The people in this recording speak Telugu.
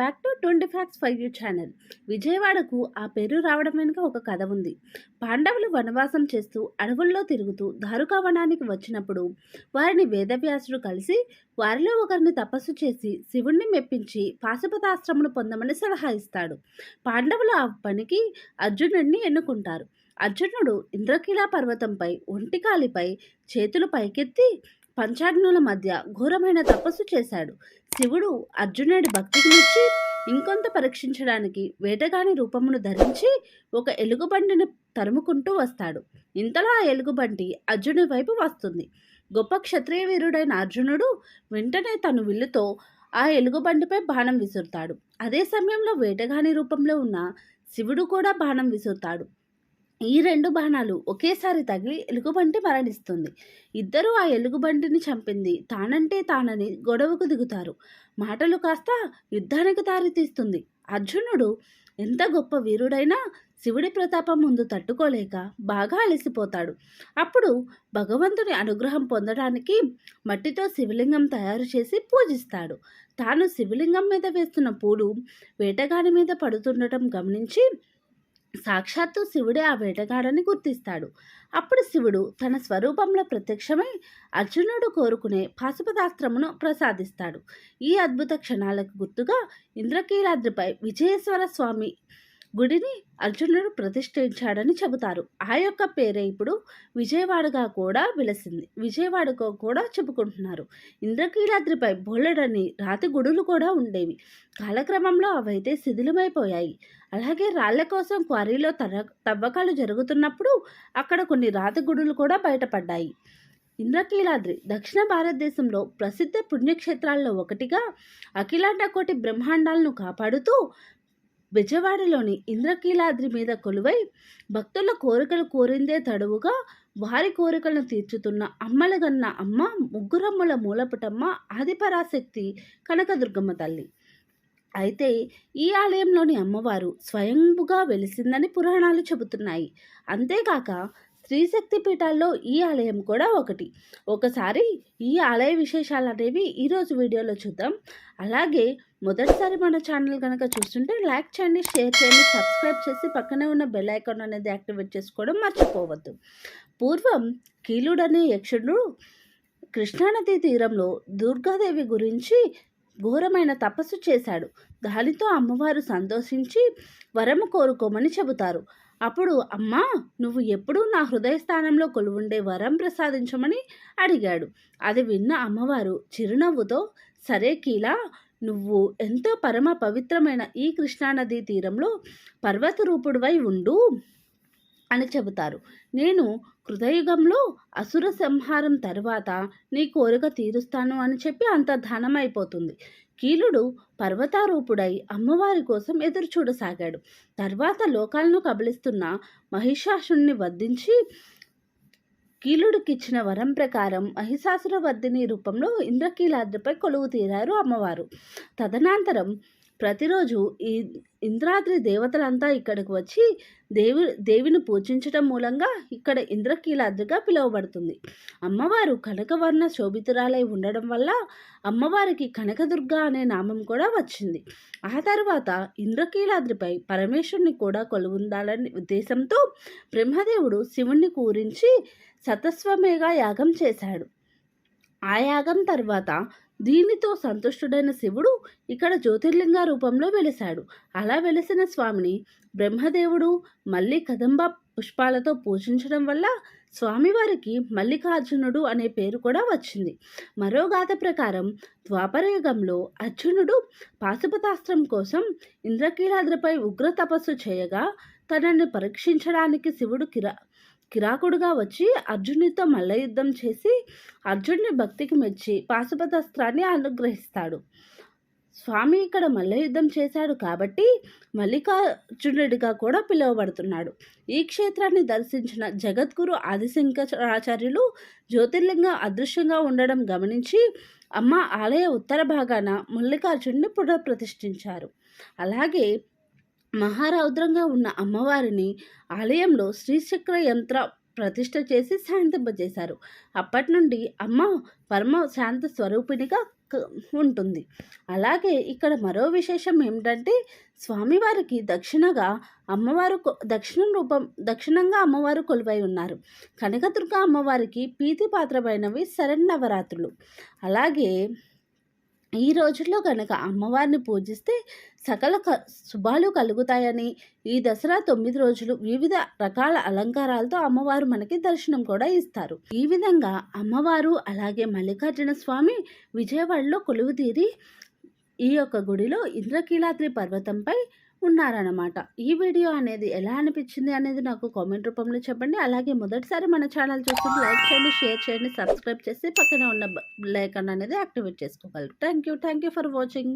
Back to twenty fax five you channel. విజయవాడకు ఆ పేరు రావడం వెనుక ఒక కథ ఉంది. పాండవులు వనవాసం చేస్తూ అడవుల్లో తిరుగుతూ దారుకా వనానికి వచ్చినప్పుడు వారిని వేదవ్యాసుడు కలిసి వారిలో ఒకరిని తపస్సు చేసి శివుణ్ణి మెప్పించి పాశుపతాశ్రమును పొందమని సలహా ఇస్తాడు. పాండవులు ఆ పనికి అర్జునుడిని ఎన్నుకుంటారు. అర్జునుడు ఇంద్రకీలా పర్వతంపై ఒంటికాలిపై చేతులు పైకెత్తి పంచాగ్నుల మధ్య ఘోరమైన తపస్సు చేశాడు. శివుడు అర్జునుడి భక్తికి మెచ్చి ఇంకొంత పరీక్షించడానికి వేటగాని రూపమును ధరించి ఒక ఎలుగుబంటిని తరుముకుంటూ వస్తాడు. ఇంతలో ఆ ఎలుగుబంటి అర్జునుడి వైపు వస్తుంది. గొప్ప క్షత్రియ వీరుడైన అర్జునుడు వెంటనే తను విల్లుతో ఆ ఎలుగుబంటిపై బాణం విసురుతాడు. అదే సమయంలో వేటగాని రూపంలో ఉన్న శివుడు కూడా బాణం విసురుతాడు. ఈ రెండు బాణాలు ఒకేసారి తగిలి ఎలుగుబంటి మరణిస్తుంది. ఇద్దరూ ఆ ఎలుగుబంటిని చంపింది. తానంటే తానని గొడవకు దిగుతారు. మాటలు కాస్త యుద్ధానికి దారితీస్తుంది. అర్జునుడు ఎంత గొప్ప వీరుడైనా శివుడి ప్రతాపం ముందు తట్టుకోలేక బాగా అలసిపోతాడు. అప్పుడు భగవంతుని అనుగ్రహం పొందడానికి మట్టితో శివలింగం తయారు చేసి పూజిస్తాడు. తాను శివలింగం మీద వేస్తున్న పూలు వేటగాని మీద పడుతుండటం గమనించి సాక్షాత్తు శివుడే ఆ వేటగాడని గుర్తిస్తాడు. అప్పుడు శివుడు తన స్వరూపంలో ప్రత్యక్షమై అర్జునుడు కోరుకునే పాశుపతాస్త్రమును ప్రసాదిస్తాడు. ఈ అద్భుత క్షణాలకు గుర్తుగా ఇంద్రకీలాద్రిపై విజయేశ్వర స్వామి గుడిని అర్జునుడు ప్రతిష్ఠించాడని చెబుతారు. ఆ యొక్క పేరే ఇప్పుడు విజయవాడగా కూడా విలసింది. విజయవాడగా కూడా చెప్పుకుంటున్నారు. ఇంద్రకీలాద్రిపై బోలెడని రాతి గుడులు కూడా ఉండేవి. కాలక్రమంలో అవైతే శిథిలమైపోయాయి. అలాగే రాళ్ళ కోసం క్వారీలో తర తవ్వకాలు జరుగుతున్నప్పుడు అక్కడ కొన్ని రాతి గుడులు కూడా బయటపడ్డాయి. ఇంద్రకీలాద్రి దక్షిణ భారతదేశంలో ప్రసిద్ధ పుణ్యక్షేత్రాల్లో ఒకటిగా అఖిలాండ కోటి బ్రహ్మాండాలను కాపాడుతూ విజయవాడలోని ఇంద్రకీలాద్రి మీద కొలువై భక్తుల కోరికలు కోరిందే తడువుగా వారి కోరికలను తీర్చుతున్న అమ్మలగన్న అమ్మ ముగ్గురమ్మల మూలపుటమ్మ ఆదిపరాశక్తి కనకదుర్గమ్మ తల్లి. అయితే ఈ ఆలయంలోని అమ్మవారు స్వయంభుగా వెలిసిందని పురాణాలు చెబుతున్నాయి. అంతేకాక శ్రీశక్తి పీఠాల్లో ఈ ఆలయం కూడా ఒకటి. ఒకసారి ఈ ఆలయ విశేషాలు అనేవి ఈరోజు వీడియోలో చూద్దాం. అలాగే మొదటిసారి మన ఛానల్ కనుక చూస్తుంటే లైక్ చేయండి షేర్ చేయండి సబ్స్క్రైబ్ చేసి పక్కనే ఉన్న బెల్ ఐకాన్ అనేది యాక్టివేట్ చేసుకోవడం మర్చిపోవద్దు. పూర్వం కీలుడనే యక్షుడు కృష్ణానదీ తీరంలో దుర్గాదేవి గురించి ఘోరమైన తపస్సు చేశాడు. దానితో అమ్మవారు సంతోషించి వరము కోరుకోమని చెబుతారు. అప్పుడు అమ్మా నువ్వు ఎప్పుడూ నా హృదయ స్థానంలో కొలువుండే వరం ప్రసాదించమని అడిగాడు. అది విన్న అమ్మవారు చిరునవ్వుతో సరే కీలా నువ్వు ఎంతో పరమ పవిత్రమైన ఈ కృష్ణానదీ తీరంలో పర్వత రూపుడువై ఉండు. అని చెబుతారు. నేను కృతయుగంలో అసుర సంహారం తర్వాత నీ కోరిక తీరుస్తాను అని చెప్పి అంతర్ధానమైపోతుంది కీలుడు పర్వతారూపుడై అమ్మవారి కోసం ఎదురు చూడసాగాడు. తర్వాత లోకాలను కబలిస్తున్న మహిషాసుని వధించి కీలుడికిచ్చిన వరం ప్రకారం మహిషాసుర వర్ధిని రూపంలో ఇంద్రకీలాద్రిపై కొలువు తీరారు అమ్మవారు. తదనంతరం ప్రతిరోజు ఈ ఇంద్రాద్రి దేవతలంతా ఇక్కడికి వచ్చి దేవి దేవిని పూజించడం మూలంగా ఇక్కడ ఇంద్రకీలాద్రిగా పిలువబడుతుంది. అమ్మవారు కనకవర్ణ శోభితురాలై ఉండడం వల్ల అమ్మవారికి కనకదుర్గ అనే నామం కూడా వచ్చింది. ఆ తర్వాత ఇంద్రకీలాద్రిపై పరమేశ్వరుని కూడా కొలువుందాలని ఉద్దేశంతో బ్రహ్మదేవుడు శివుణ్ణి కూరించి సతస్వమేగా యాగం చేశాడు. ఆ యాగం తర్వాత దీనితో సంతుష్టుడైన శివుడు ఇక్కడ జ్యోతిర్లింగ రూపంలో వెలిశాడు. అలా వెలిసిన స్వామిని బ్రహ్మదేవుడు మళ్ళీ కదంబ పుష్పాలతో పూజించడం వల్ల స్వామివారికి మల్లికార్జునుడు అనే పేరు కూడా వచ్చింది. మరో గాథ ప్రకారం ద్వాపరయుగంలో అర్జునుడు పాశుపతాస్త్రం కోసం ఇంద్రకీలాద్రిపై ఉగ్ర తపస్సు చేయగా తనని పరీక్షించడానికి శివుడు కిరా కిరాకుడుగా వచ్చి అర్జునుడితో మల్లయుద్ధం చేసి అర్జునుడి భక్తికి మెచ్చి పాశుపతాస్త్రాన్ని అనుగ్రహిస్తాడు. స్వామి ఇక్కడ మల్లయుద్ధం చేశాడు కాబట్టి మల్లికార్జునుడిగా కూడా పిలువబడుతున్నాడు. ఈ క్షేత్రాన్ని దర్శించిన జగద్గురు ఆదిశంకరాచార్యులు జ్యోతిర్లింగం అదృశ్యంగా ఉండడం గమనించి అమ్మ ఆలయ ఉత్తర భాగాన మల్లికార్జునుడిని పునఃప్రతిష్ఠించారు. అలాగే మహారౌద్రంగా ఉన్న అమ్మవారిని ఆలయంలో శ్రీచక్ర యంత్ర ప్రతిష్ట చేసి శాంతింపజేశారు అప్పటి నుండి అమ్మ పరమ శాంత స్వరూపిణిగా ఉంటుంది. అలాగే ఇక్కడ మరో విశేషం ఏమిటంటే స్వామివారికి దక్షిణగా అమ్మవారు దక్షిణ రూపం దక్షిణంగా అమ్మవారు కొలువై ఉన్నారు. కనకదుర్గ అమ్మవారికి ప్రీతి పాత్రమైనవి శరణ్ నవరాత్రులు అలాగే ఈ రోజుల్లో కనుక అమ్మవారిని పూజిస్తే సకల క శుభాలు కలుగుతాయని ఈ దసరా తొమ్మిది రోజులు వివిధ రకాల అలంకారాలతో అమ్మవారు మనకి దర్శనం కూడా ఇస్తారు. ఈ విధంగా అమ్మవారు అలాగే మల్లికార్జున స్వామి విజయవాడలో కొలువుతీరి ఈ యొక్క గుడిలో ఇంద్రకీలాద్రి పర్వతంపై ఉన్నారన్నమాట. ఈ వీడియో అనేది ఎలా అనిపించింది అనేది నాకు కామెంట్ రూపంలో చెప్పండి. అలాగే మొదటిసారి మన ఛానల్ చూస్తుంటే లైక్ చేయండి షేర్ చేయండి సబ్స్క్రైబ్ చేసి పక్కనే ఉన్న బెల్ అనేది యాక్టివేట్ చేసుకోగలరు. Thank you thank you for watching.